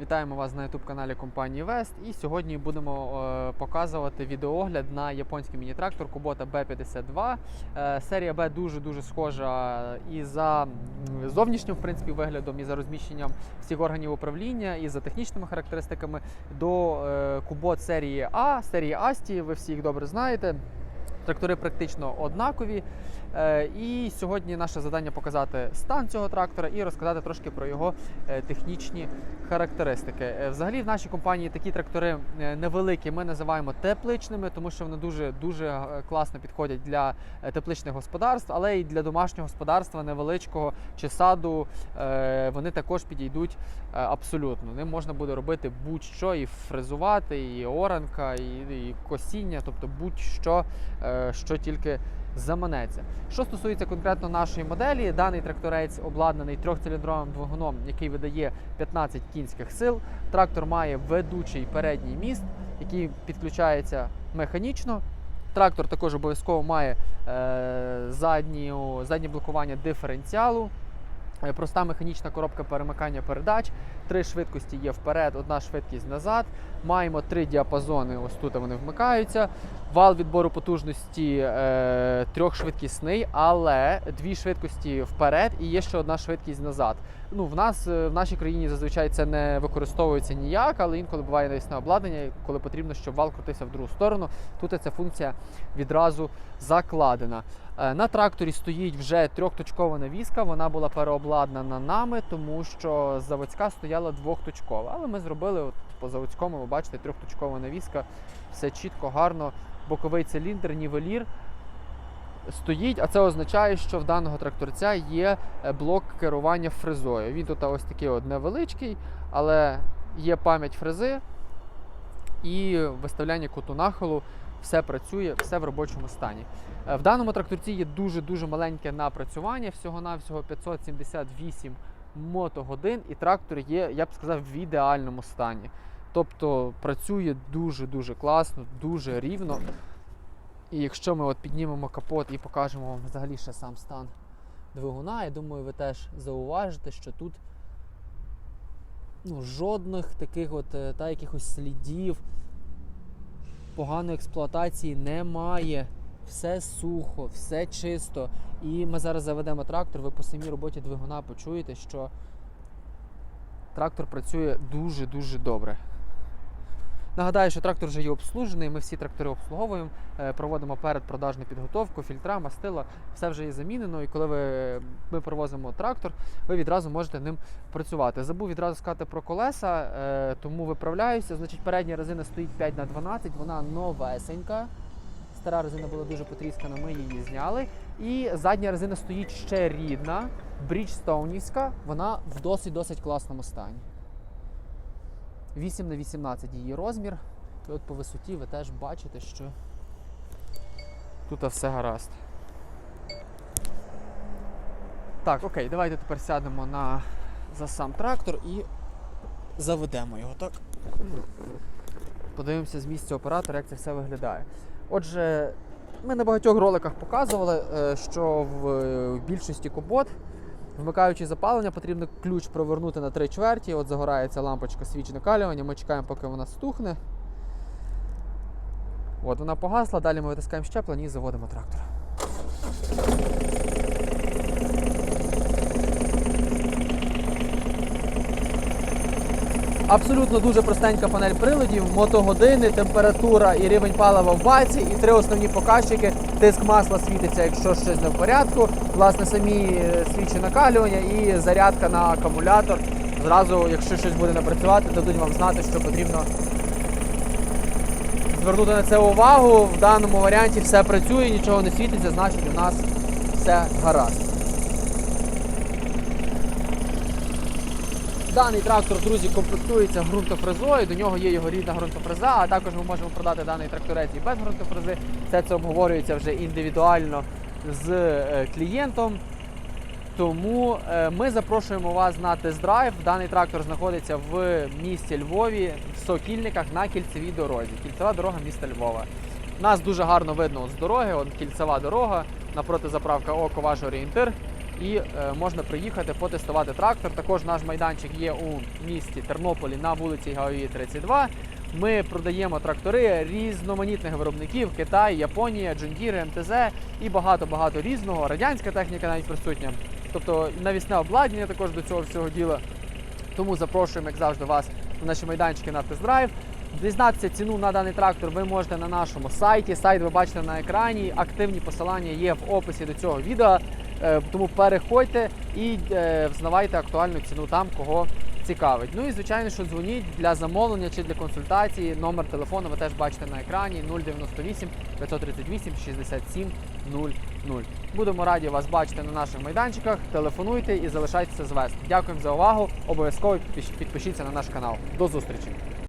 Вітаємо вас на youtube каналі компанії Вест. І сьогодні будемо е, показувати відеоогляд на японський міні-трактор Kubota B52. Е, серія B дуже дуже схожа і за зовнішнім в принципі виглядом, і за розміщенням всіх органів управління, і за технічними характеристиками до е, Kubot серії А, серії Асті. Ви всі їх добре знаєте. Трактори практично однакові. Е, І сьогодні наше завдання показати стан цього трактора і розказати трошки про його е, технічні характеристики. Е, Взагалі в нашій компанії такі трактори невеликі. Ми називаємо тепличними, тому що вони дуже дуже класно підходять для тепличних господарств, але й для домашнього господарства невеличкого чи саду вони також підійдуть абсолютно. Ним можна буде робити будь-що і фрезувати, і оранка, і, і косіння, тобто будь-що, що тільки заманеться. Що стосується конкретно нашої моделі, даний тракторець обладнаний трьохциліндровим двигуном, який видає 15 кінських сил. Трактор має ведучий передній міст, який підключається механічно. Трактор також обов'язково має е, задню, заднє блокування диференціалу. Е, Проста механічна коробка перемикання передач, три швидкості є вперед, одна швидкість назад. Маємо три діапазони, ось тут вони вмикаються. Вал відбору потужності е, трьохшвидкісний, але дві швидкості вперед і є ще одна швидкість назад. Ну, в нас е, в нашій країні зазвичай це не використовується ніяк, але інколи буває навісне обладнання, коли потрібно, щоб вал крутився в другу сторону. Тут ця функція відразу закладена. Е, На тракторі стоїть вже трьохточкова навіска. Вона була переобладнана нами, тому що заводська стояла двохточкова. Але ми зробили от по заводському, ви бачите, трьохточкова навіска. Все чітко, гарно. Боковий циліндр, нівелір стоїть, а це означає, що в даного тракторця є е, блок керування фрезою. Він тут ось такий от невеличкий, але є пам'ять фрези і виставляння куту нахилу. Все працює, все в робочому стані. Е, В даному тракторці є дуже-дуже маленьке напрацювання, всього-навсього 578 мотогодин, і трактор є, я б сказав, в ідеальному стані. Тобто працює дуже-дуже класно, дуже рівно. І якщо ми от піднімемо капот і покажемо вам взагалі ще сам стан двигуна, я думаю, ви теж зауважите, що тут ну, жодних таких от е, та якихось слідів поганої експлуатації немає. Все сухо, все чисто. І ми зараз заведемо трактор, ви по самій роботі двигуна почуєте, що трактор працює дуже-дуже добре. Нагадаю, що трактор вже є обслужений, ми всі трактори обслуговуємо, е, проводимо передпродажну підготовку, фільтра, мастила, все вже є замінено. І коли ви, ми привозимо трактор, ви відразу можете ним працювати. Забув відразу сказати про колеса, е, тому виправляюся. Значить, передня резина стоїть 5 на 12 вона новесенька. Стара резина була дуже потріскана, ми її зняли. І задня резина стоїть ще рідна, бріджстоунівська, вона в досить-досить класному стані. 8 на 18 її розмір. І от по висоті ви теж бачите, що тут все гаразд. Так, окей, давайте тепер сядемо на, за сам трактор і заведемо його, так? Подивимося з місця оператора, як це все виглядає. Отже, ми на багатьох роликах показували, е, що в, е, більшості кубот Вмикаючи запалення, потрібно ключ провернути на 3 чверті. От загорається лампочка свіч накалювання. Ми чекаємо, поки вона стухне. От вона погасла, далі ми витискаємо щеплення і заводимо трактор. Абсолютно дуже простенька панель приладів, мотогодини, температура і рівень палива в баці, і три основні показчики. Тиск масла світиться, якщо щось не в порядку. Власне, самі е, свічі накалювання і зарядка на акумулятор. Зразу, якщо щось буде не працювати, дадуть вам знати, що потрібно звернути на це увагу. В даному варіанті все працює, нічого не світиться, значить у нас все гаразд. Даний трактор, друзі, комплектується ґрунтофрезою, до нього є його рідна ґрунтофреза, а також ми можемо продати даний тракторець і без ґрунтофрези. Все це обговорюється вже індивідуально з е, клієнтом. Тому е, ми запрошуємо вас на тест-драйв. Даний трактор знаходиться в місті Львові, в Сокільниках на кільцевій дорозі. Кільцева дорога міста Львова. Нас дуже гарно видно з дороги, от кільцева дорога, напроти заправка Око ваш орієнтир. І е, можна приїхати потестувати трактор. Також наш майданчик є у місті Тернополі на вулиці Гаої 32. Ми продаємо трактори різноманітних виробників: Китай, Японія, Джундіри, МТЗ і багато-багато різного. Радянська техніка навіть присутня. Тобто навісне обладнання також до цього всього діла. Тому запрошуємо, як завжди, вас на наші майданчики на тест-драйв. Дізнатися ціну на даний трактор ви можете на нашому сайті. Сайт ви бачите на екрані. Активні посилання є в описі до цього відео. Е, Тому переходьте і е, взнавайте актуальну ціну там, кого цікавить. Ну і звичайно, що дзвоніть для замовлення чи для консультації. Номер телефону ви теж бачите на екрані 098 538 67 00. Будемо раді вас бачити на наших майданчиках. Телефонуйте і залишайтеся з Вест. Дякуємо за увагу. Обов'язково підпиш- підпишіться на наш канал. До зустрічі!